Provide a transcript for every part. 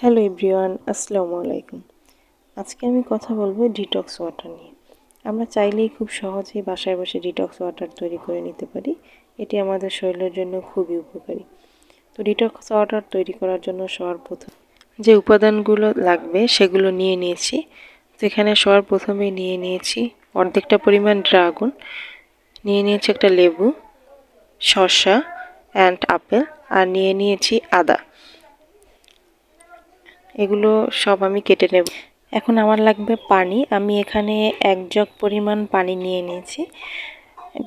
Hello everyone, আসসালামু আলাইকুম। আজকে আমি কথা বলব ডিটক্স ওয়াটার নিয়ে। আমরা চাইলেই খুব সহজেই বাসায় বসে ডিটক্স ওয়াটার তৈরি করে নিতে পারি। এটি আমাদের শরীরের জন্য খুবই উপকারী। তো ডিটক্স ওয়াটার তৈরি করার জন্য সবার প্রথম যে উপাদানগুলো লাগবে সেগুলো নিয়ে নিয়েছি। তো এখানে সবার প্রথমে নিয়ে নিয়েছি অর্ধেকটা পরিমাণ ড্রাগন, নিয়ে নিয়েছি একটা লেবু, শসা অ্যান্ড আপেল আর নিয়ে নিয়েছি আদা। এগুলো সব আমি কেটে নেব। এখন আমার লাগবে পানি। আমি এখানে এক জগ পরিমাণ পানি নিয়ে নিয়েছি,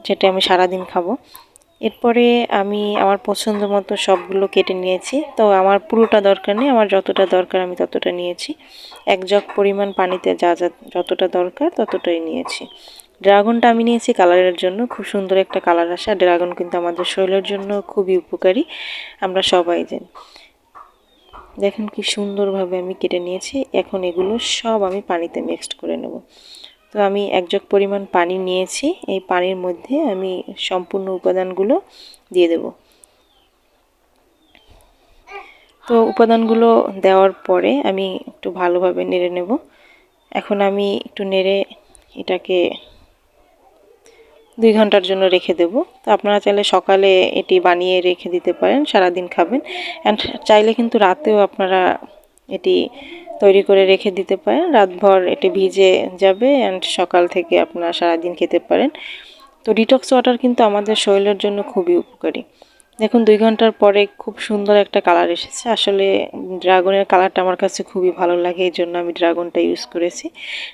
যেটা আমি সারাদিন খাব। এরপরে আমি আমার পছন্দ মতো সবগুলো কেটে নিয়েছি। তো আমার পুরোটা দরকার নেই, আমার যতটা দরকার আমি ততটা নিয়েছি। এক জগ পরিমাণ পানিতে যা যা যতটা দরকার ততটাই নিয়েছি। ড্রাগনটা আমি নিয়েছি কালারের জন্য, খুব সুন্দর একটা কালার আসা। ড্রাগন কিন্তু আমাদের শরীরের জন্য খুবই উপকারী। আমরা সবাই জানি। দেখেন কি সুন্দরভাবে আমি কেটে নিয়েছি। এখন এগুলো সব আমি পানিতে মিক্সড করে নেব। তো আমি এক জগ পরিমাণ পানি নিয়েছি। এই পানির মধ্যে আমি সম্পূর্ণ উপাদানগুলো দিয়ে দেব। তো উপাদানগুলো দেওয়ার পরে আমি একটু ভালোভাবে নেড়ে নেব। এখন আমি একটু নেড়ে এটাকে দুই ঘণ্টার জন্য রেখে দেব। তো আপনারা চাইলে সকালে এটি বানিয়ে রেখে দিতে পারেন, সারাদিন খাবেন। অ্যান্ড চাইলে কিন্তু রাতেও আপনারা এটি তৈরি করে রেখে দিতে পারেন। রাতভর এটি ভিজে যাবে অ্যান্ড সকাল থেকে আপনারা সারাদিন খেতে পারেন। তো ডিটক্স ওয়াটার কিন্তু আমাদের শরীরের জন্য খুবই উপকারী। দেখুন দুই ঘণ্টার পরে খুব সুন্দর একটা কালার এসেছে। আসলে ড্রাগনের কালারটা আমার কাছে খুবই ভালো লাগে এই জন্য আমি ড্রাগনটা ইউজ করেছি।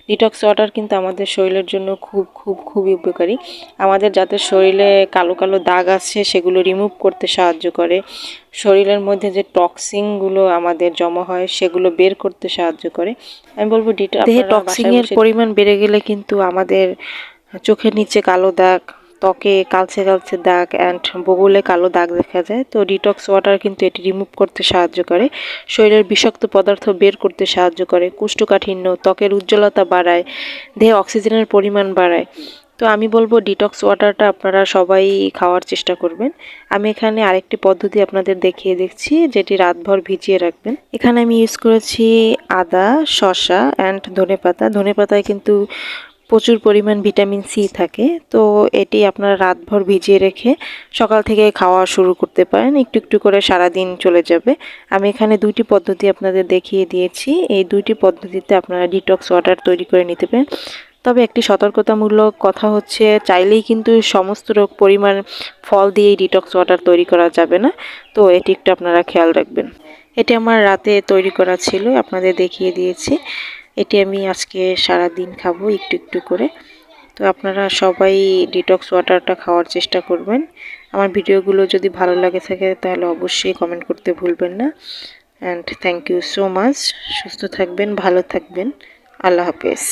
ডিটক্স ওয়াটার কিন্তু আমাদের শরীরের জন্য খুব খুব খুবই উপকারী। আমাদের যাতে শরীরে কালো কালো দাগ আছে সেগুলো রিমুভ করতে সাহায্য করে। শরীরের মধ্যে যে টক্সিনগুলো আমাদের জমা হয় সেগুলো বের করতে সাহায্য করে। আমি বলব ডিটা দেহে টক্সিনের পরিমাণ বেড়ে গেলে কিন্তু আমাদের চোখের নিচে কালো দাগ ত্বকে কালচে কালচে দাগ অ্যান্ড বগুলে কালো দাগ দেখা যায়। তো ডিটক্স ওয়াটার কিন্তু এটি রিমুভ করতে সাহায্য করে। শরীরের বিষাক্ত পদার্থ বের করতে সাহায্য করে। কুষ্ঠকাঠিন্য, ত্বকের উজ্জ্বলতা বাড়ায়, দেহে অক্সিজেনের পরিমাণ বাড়ায়। তো আমি বলব ডিটক্স ওয়াটারটা আপনারা সবাই খাওয়ার চেষ্টা করবেন। আমি এখানে আরেকটি পদ্ধতি আপনাদের দেখিয়ে দেখছি যেটি রাতভর ভিজিয়ে রাখবেন। এখানে আমি ইউজ করেছি আদা, শসা অ্যান্ড ধনে পাতা ধনে পাতায় কিন্তু প্রচুর পরিমাণ ভিটামিন সি থাকে, তো এটি আপনারা রাতভর ভিজিয়ে রেখে সকাল থেকে খাওয়া শুরু করতে পারেন। একটু একটু করে সারা দিন চলে যাবে। আমি এখানে দুইটি পদ্ধতি আপনাদের দেখিয়ে দিয়েছি। এই দুইটি পদ্ধতিতে আপনারা ডিটক্স ওয়াটার তৈরি করে নিতে পারেন। তবে একটি সতর্কতামূলক কথা হচ্ছে, চাইলেই কিন্তু সমস্ত রোগ পরিমাণ ফল দিয়েই ডিটক্স ওয়াটার তৈরি করা যাবে না। তো এটি একটু আপনারা খেয়াল রাখবেন। এটি আমার রাতে তৈরি করা ছিল, আপনাদের দেখিয়ে দিয়েছি। এটি আমি আজকে সারা দিন খাব একটু একটু করে। তো আপনারা সবাই ডিটক্স ওয়াটারটা খাওয়ার চেষ্টা করবেন। আমার ভিডিওগুলো যদি ভালো লাগে থাকে, তাহলে অবশ্যই কমেন্ট করতে ভুলবেন না। And thank you so much সুস্থ থাকবেন, ভালো থাকবেন। আল্লাহ হাফেজ।